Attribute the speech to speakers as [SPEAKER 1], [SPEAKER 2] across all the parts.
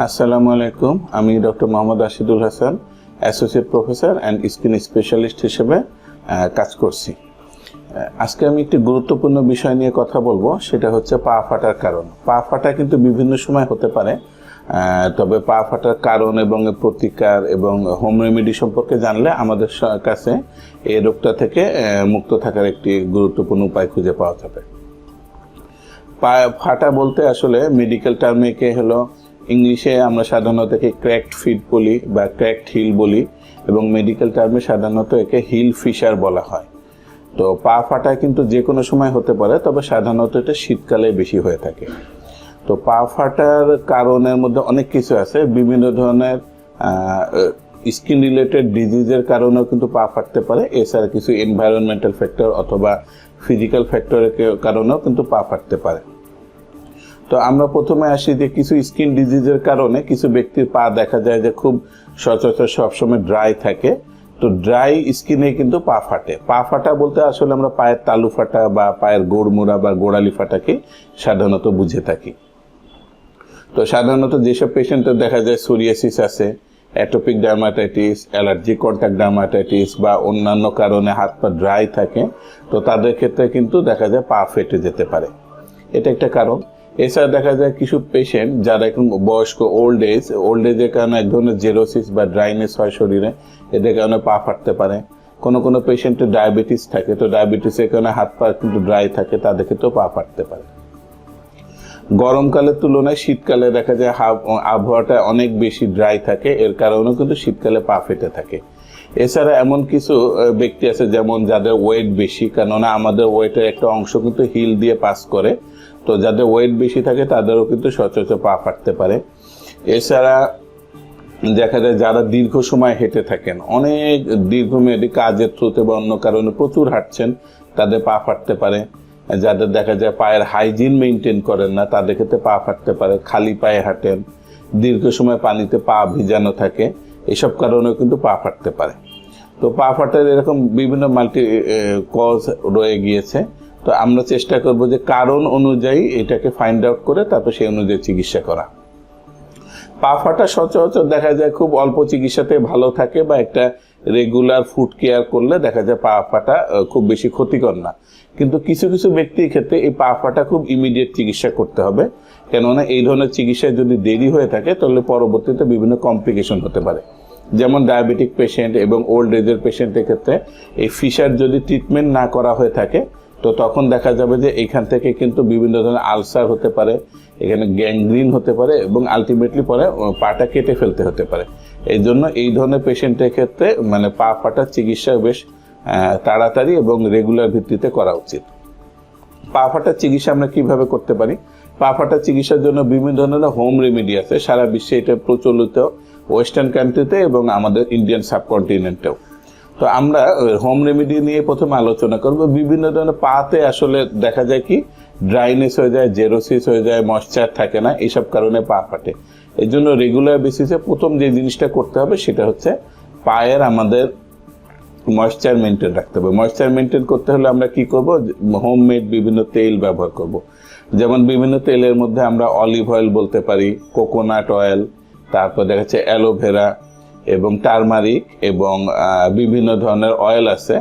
[SPEAKER 1] আসসালামু আলাইকুম, আমি doctor Mohammad Rashidul Hasan, associate professor and skin specialist হিসেবে কাজ করছি। আজকে আমি একটি গুরুত্বপূর্ণ বিষয় নিয়ে কথা বলব, সেটা হচ্ছে পা ফাটার কারণ। পা ফাটা কিন্তু বিভিন্ন সময় হতে পারে তবে পা ফাটার কারণ এবং প্রতিকার এবং হোম রেমেডি সম্পর্কে জানলে আমাদের কাছে এই রোগটা থেকে মুক্ত থাকার একটি গুরুত্বপূর্ণ উপায় খুঁজে পাওয়া যাবে। পা ফাটা বলতে আসলে মেডিকেল টার্মে কে হলো ইংলিশে আমরা সাধারণত একে ক্র্যাকড ফিট বলি বা ক্র্যাকড হিল বলি এবং মেডিকেল টার্মে সাধারণত একে হিল ফিশার বলা হয়। তো পা ফাটা কিন্তু যে কোনো সময় হতে পারে, তবে সাধারণত এটা শীতকালে বেশি হয়ে থাকে। তো পা ফাটার কারণের মধ্যে অনেক কিছু আছে। বিভিন্ন ধরনের স্কিন রিলেটেড ডিজিজের কারণেও কিন্তু পা ফাটতে পারে। এছাড়া কিছু এনভায়রনমেন্টাল ফ্যাক্টর অথবা ফিজিক্যাল ফ্যাক্টরের কারণেও কিন্তু পা ফাটতে পারে। তো আমরা প্রথমে আসি যে কিছু স্কিন ডিজিজের কারণে কিছু ব্যক্তির পা দেখা যায় যে খুব সচরাচর সবসময় ড্রাই থাকে। তো ড্রাই স্কিনে কিন্তু পা ফাটে। পা ফাটা বলতে আসলে আমরা পায়ের তালু ফাটা বা পায়ের গোড়মুড়া বা গোড়ালি ফাটাকে সাধারণত বুঝে থাকি। তো সাধারণত যেসব পেশেন্টের দেখা যায় সোরিয়াসিস আছে, atopic dermatitis, allergy contact dermatitis বা অন্যান্য কারণে হাত পা ড্রাই থাকে, তো তাদের ক্ষেত্রে কিন্তু দেখা যায় পা ফেটে যেতে পারে। এটা একটা কারণ। এছাড়া দেখা যায় কিছু পেশেন্ট যারা এখন বয়স্ক ওল্ড এজ ওল্ড এজের কারণে এক ধরনের জেরোসিস বা ড্রাইনেস হয় শরীরে। এদের কারণে পা ফাটতে পারে। কোনো কোনো পেশেন্টের ডায়াবেটিস থাকে, তো ডায়াবেটিসের কারণে হাত পা কিন্তু ড্রাই থাকে, তাদের ক্ষেত্রেও পা ফাটতে পারে। গরমকালের তুলনায় শীতকালে দেখা যায় আবহাওয়াটা অনেক বেশি ড্রাই থাকে, এর কারণেও কিন্তু শীতকালে পা ফেটে থাকে। এছাড়া এমন কিছু ব্যক্তি আছে যেমন যাদের ওয়েট বেশি, কেননা আমাদের ওয়েটের একটা অংশ কিন্তু হিল দিয়ে পাস করে। তো যাদের ওয়েট বেশি থাকে, তাদেরও কিন্তু সচরাচর পা ফাটতে পারে। এছাড়া দেখা যায় যারা দীর্ঘ সময় হেঁটে থাকেন, অনেক দীর্ঘমেয়াদী কাজের থ্রুতে বা অন্য কারণে প্রচুর হাঁটছেন, তাদের পা ফাটতে পারে। যাদের দেখা যায় পায়ের হাইজিন মেনটেন করেন না, তাদের ক্ষেত্রে পা ফাটতে পারে, খালি পায়ে হাঁটেন, দীর্ঘ সময় পানিতে পা ভিজানো থাকে, এসব কারণেও কিন্তু পা ফাটতে পারে। তো পা ফাটার এরকম বিভিন্ন মাল্টি কজ রয়ে গিয়েছে। তো আমরা চেষ্টা করব যে কারণ অনুযায়ী এটাকে ফাইন্ড আউট করে তারপর সেই অনুযায়ী চিকিৎসা করা। পা ফাটা সচরাচর দেখা যায় খুব অল্প চিকিৎসাতে ভালো থাকে বা একটা রেগুলার ফুড কেয়ার করলে দেখা যায় পা ফাটা খুব বেশি ক্ষতিকর না। কিন্তু কিছু কিছু ব্যক্তির ক্ষেত্রে এই পা ফাটা খুব ইমিডিয়েট চিকিৎসা করতে হবে। কেননা এই ধরনের চিকিৎসায় যদি দেরি হয়ে থাকে তাহলে পরবর্তীতে বিভিন্ন কমপ্লিকেশন হতে পারে। যেমন ডায়াবেটিক পেশেন্ট এবং ওল্ড এজের পেশেন্টের ক্ষেত্রে এই ফিশার যদি ট্রিটমেন্ট না করা হয়ে থাকে তো তখন দেখা যাবে যে এখান থেকে কিন্তু বিভিন্ন ধরনের আলসার হতে পারে, এখানে গ্যাংগ্রিন হতে পারে এবং আলটিমেটলি পরে পাটা কেটে ফেলতে হতে পারে। এই জন্য এই ধরনের পেশেন্টের ক্ষেত্রে মানে পা ফাটার চিকিৎসা বেশ তাড়াতাড়ি এবং রেগুলার ভিত্তিতে করা উচিত। পা ফাটার চিকিৎসা আমরা কীভাবে করতে পারি? পা ফাটার চিকিৎসার জন্য বিভিন্ন ধরনের হোম রেমেডি আছে। সারা বিশ্বে এটা প্রচলিত ওয়েস্টার্ন কান্ট্রিতে এবং আমাদের ইন্ডিয়ান সাবকন্টিনেন্টেও তো আমরা হোম রেমেডি নিয়ে প্রথমে আলোচনা করব। বিভিন্ন ধরনের পাতে আসলে দেখা যায় কি ড্রাইনেস হয়ে যায় জেরোসিস হয়ে যায় ময়শ্চার থাকে না এইসব কারণে পা ফাটে। এই জন্য রেগুলার বেসিসে প্রথম যে জিনিসটা করতে হবে সেটা হচ্ছে পায়ের আমাদের ময়েশ্চার মেনটেন রাখতে হবে। ময়শ্চার মেনটেন করতে হলে আমরা কি করব? হোমমেড বিভিন্ন তেল ব্যবহার করব। যেমন বিভিন্ন তেলের মধ্যে আমরা অলিভ অয়েল বলতে পারি কোকোনাট অয়েল তারপর দেখা যাচ্ছে অ্যালোভেরা এবং টারমারিক এবং বিভিন্ন ধরনের অয়েল আছে।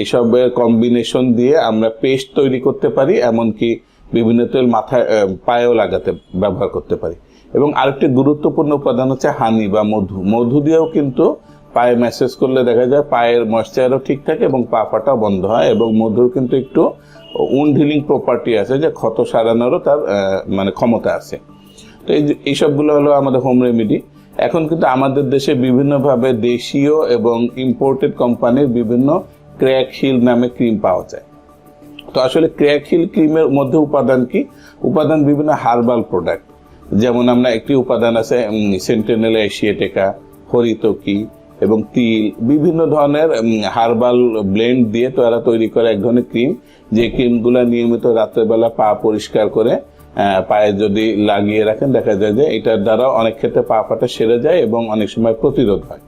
[SPEAKER 1] এইসবের কম্বিনেশন দিয়ে আমরা পেস্ট তৈরি করতে পারি, এমনকি বিভিন্ন তেল মাথায় পায়েও লাগাতে, ব্যবহার করতে পারি। এবং আরেকটি গুরুত্বপূর্ণ উপাদান হচ্ছে হানি বা মধু। মধু দিয়েও কিন্তু পায়ে ম্যাসেজ করলে দেখা যায় পায়ের ময়শ্চারও ঠিক থাকে এবং পা ফাটাও বন্ধ হয় এবং মধুর কিন্তু একটু উন্ড প্রপার্টি আছে যে ক্ষত সারানোরও তার মানে ক্ষমতা আছে। তো এই এইসবগুলো হলো আমাদের হোম রেমেডি এখন কিন্তু আমাদের দেশে বিভিন্নভাবে দেশীয় এবং ইম্পোর্টেড কোম্পানির বিভিন্ন ক্র্যাক হিল নামে ক্রিম পাওয়া যায়। তো আসলে ক্র্যাক হিল ক্রিমের মধ্যে উপাদান কি? উপাদান বিভিন্ন হার্বাল প্রোডাক্ট যেমন আমরা একটি উপাদান আছে সেন্টেনেল এশিয়েটেকা হরিতকি এবং তিল। বিভিন্ন ধরনের হার্বাল ব্লেন্ড দিয়ে তারা তৈরি করে এক ধরনের ক্রিম যে ক্রিমগুলো নিয়মিত রাত্রেবেলা পা পরিষ্কার করে পায়ে যদি লাগিয়ে রাখেন, দেখা যায় যে এটার দ্বারা অনেক ক্ষেত্রে পা ফাটা সেরে যায় এবং অনেক সময় প্রতিরোধ হয়।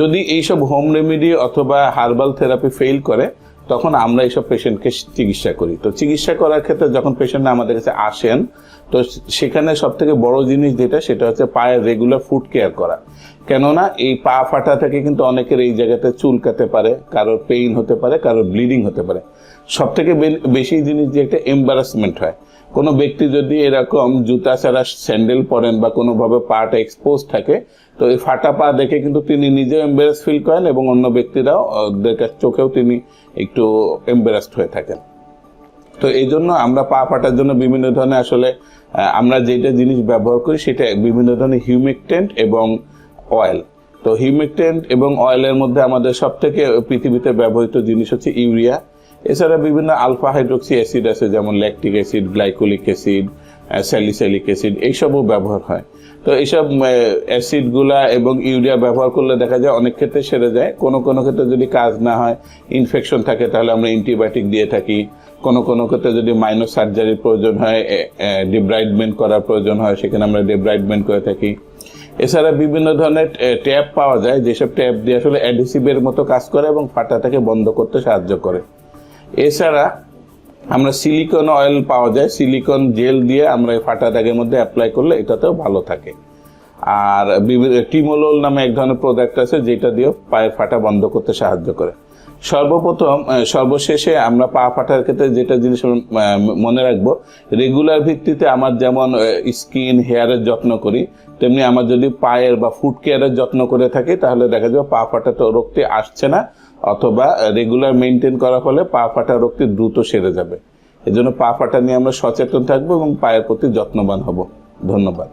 [SPEAKER 1] যদি এইসব হোম রেমেডি অথবা হার্বাল থেরাপি ফেল করে, তখন আমরা এইসব পেশেন্টকে চিকিৎসা করি। তো চিকিৎসা করার ক্ষেত্রে যখন পেশেন্ট আমাদের কাছে আসেন, তো সেখানে সব থেকে বড় জিনিস যেটা, সেটা হচ্ছে পায়ের রেগুলার ফুড কেয়ার করা। কেননা এই পা ফাটা থেকে কিন্তু অনেকের এই জায়গাতে চুলকাতে পারে, কারোর পেইন হতে পারে, কারোর ব্লিডিং হতে পারে। সব থেকে বেশি জিনিস যে একটা এম্বারাসমেন্ট হয়। কোনো ব্যক্তি যদি এরকম জুতা ছাড়া স্যান্ডেল পরেন বা কোনোভাবে পাটা এক্সপোজ থাকে, তো এই ফাটা পা দেখে কিন্তু তিনি নিজেও এম্বারাস ফিল করেন এবং অন্য ব্যক্তিরাও চোখেও তিনি একটু এম্বারাসড হয়ে থাকেন। তো এই জন্য আমরা পা ফাটার জন্য বিভিন্ন ধরনের আসলে আমরা যেটা জিনিস ব্যবহার করি সেটা বিভিন্ন ধরনের হিউমিকটেন্ট এবং অয়েল তো হিউমিকটেন্ট এবং অয়েলের মধ্যে আমাদের সব থেকে পৃথিবীতে ব্যবহৃত জিনিস হচ্ছে ইউরিয়া। এছাড়া বিভিন্ন আলফা হাইড্রোক্সি অ্যাসিড আছে, যেমন lactic acid, glycolic acid salicylic acid, এইসবও ব্যবহার হয়। তো এইসব অ্যাসিডগুলা এবং ইউরিয়া ব্যবহার করলে দেখা যায় অনেক ক্ষেত্রে সেরে যায়। কোনো কোনো ক্ষেত্রে যদি কাজ না হয়, ইনফেকশন থাকে, তাহলে আমরা অ্যান্টিবায়োটিক দিয়ে থাকি। কোনো কোনো ক্ষেত্রে যদি মাইনর সার্জারির প্রয়োজন হয় ডিব্রাইডমেন্ট করার প্রয়োজন হয়, সেখানে আমরা ডিব্রাইডমেন্ট করে থাকি। এছাড়া বিভিন্ন ধরনের ট্যাপ পাওয়া যায়, যেসব ট্যাপ দিয়ে আসলে অ্যাডিসিভের মতো কাজ করে এবং ফাটাটাকে বন্ধ করতে সাহায্য করে। এছাড়া আমরা সিলিকন অয়েল পাওয়া যায়। সিলিকন জেল দিয়ে আমরা এই ফাটা দাগের মধ্যে অ্যাপ্লাই করলে এটাতেও ভালো থাকে। আর বিভিন্ন টিমোলোল নামে এক ধরনের প্রোডাক্ট আছে, যেটা দিয়ে পায়ের ফাটা বন্ধ করতে সাহায্য করে। সর্বপ্রথম সর্বশেষে আমরা পা ফাটার ক্ষেত্রে যেটা জিনিস মনে রাখব রেগুলার ভিত্তিতে আমার যেমন স্কিন হেয়ারের যত্ন করি, তেমনি আমার যদি পায়ের বা ফুট কেয়ারের যত্ন করে থাকি, তাহলে দেখা যাবে পা ফাটাটা রোগটি আসছে না। অথবা রেগুলার মেনটেন করার ফলে পা ফাটা রোগটি দ্রুত সেরে যাবে। এজন্য পা ফাটা নিয়ে আমরা সচেতন থাকব এবং পায়ের প্রতি যত্নবান হব। ধন্যবাদ।